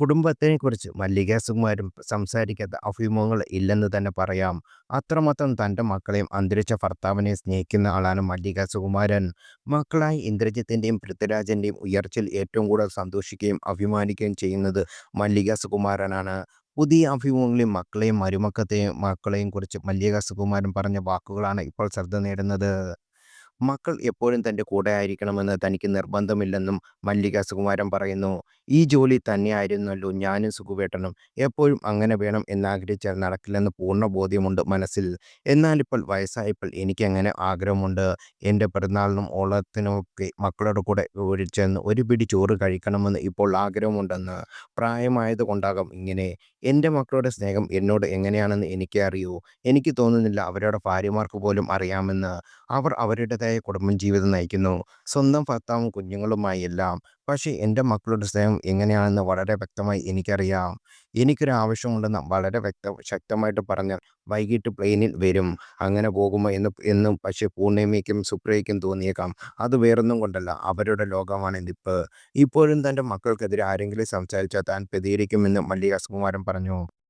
കുടുംബത്തിനെക്കുറിച്ച് മല്ലിക സുകുമാരും സംസാരിക്കാത്ത അഭിമുഖങ്ങൾ ഇല്ലെന്ന് തന്നെ പറയാം. അത്രമാത്രം തന്റെ മക്കളെയും അന്തരിച്ച ഭർത്താവിനെ സ്നേഹിക്കുന്ന ആളാണ് മല്ലിക സുകുമാരൻ. മക്കളായ ഇന്ദ്രജിത്തിന്റെയും പൃഥ്വിരാജന്റെയും ഉയർച്ചയിൽ ഏറ്റവും കൂടുതൽ സന്തോഷിക്കുകയും അഭിമാനിക്കുകയും ചെയ്യുന്നത് മല്ലിക സുകുമാരനാണ്. പുതിയ അഭിമുഖങ്ങളിൽ മക്കളെയും മരുമക്കത്തെയും മക്കളെയും കുറിച്ച് മല്ലിക സുകുമാരൻ പറഞ്ഞ വാക്കുകളാണ് ഇപ്പോൾ ശ്രദ്ധ നേടുന്നത്. മക്കൾ എപ്പോഴും തന്റെ കൂടെ ആയിരിക്കണമെന്ന് തനിക്ക് നിർബന്ധമില്ലെന്നും മല്ലിക സുകുമാരൻ പറയുന്നു. ഈ ജോലി തന്നെയായിരുന്നല്ലോ ഞാനും സുഖുവേട്ടനും എപ്പോഴും അങ്ങനെ വേണം എന്നാഗ്രഹിച്ചാൽ നടക്കില്ലെന്ന് പൂർണ ബോധ്യമുണ്ട് മനസ്സിൽ. എന്നാലിപ്പോൾ വയസ്സായപ്പോൾ എനിക്കങ്ങനെ ആഗ്രഹമുണ്ട്. എന്റെ പിറന്നാളിനും ഓളത്തിനുമൊക്കെ മക്കളുടെ കൂടെ ചെന്ന് ഒരു പിടി ചോറ് കഴിക്കണമെന്ന് ഇപ്പോൾ ആഗ്രഹമുണ്ടെന്ന്. പ്രായമായത് കൊണ്ടാകും ഇങ്ങനെ. എന്റെ മക്കളുടെ സ്നേഹം എന്നോട് എങ്ങനെയാണെന്ന് എനിക്കറിയൂ എനിക്ക് തോന്നുന്നില്ല അവരുടെ ഭാര്യമാർക്ക് പോലും അറിയാമെന്ന്. അവർ അവരുടേതായ കുടുംബം ജീവിതം നയിക്കുന്നു. സ്വന്തം ഭർത്താവും കുഞ്ഞുങ്ങളുമായി എല്ലാം പക്ഷേ എന്റെ മക്കളുടെ സ്നേഹം എങ്ങനെയാണെന്ന് വളരെ വ്യക്തമായി എനിക്കറിയാം. എനിക്കൊരു ആവശ്യമുണ്ടെന്ന് വളരെ വ്യക്ത ശക്തമായിട്ട് പറഞ്ഞാൽ വൈകിട്ട് പ്ലെയിനിൽ വരും. അങ്ങനെ പോകുമോ എന്ന് എന്നും പക്ഷേ പൂർണിമയ്ക്കും സുപ്രയ്ക്കും തോന്നിയേക്കാം. അത് വേറൊന്നും കൊണ്ടല്ല. അവരുടെ ലോകമാണ് ലോകമാണിതിപ്പ്. ഇപ്പോഴും തന്റെ മക്കൾക്കെതിരെ ആരെങ്കിലും സംസാരിച്ചാൽ താൻ പ്രതികരിക്കുമെന്ന് മല്ലിക സുകുമാരൻ പറഞ്ഞു.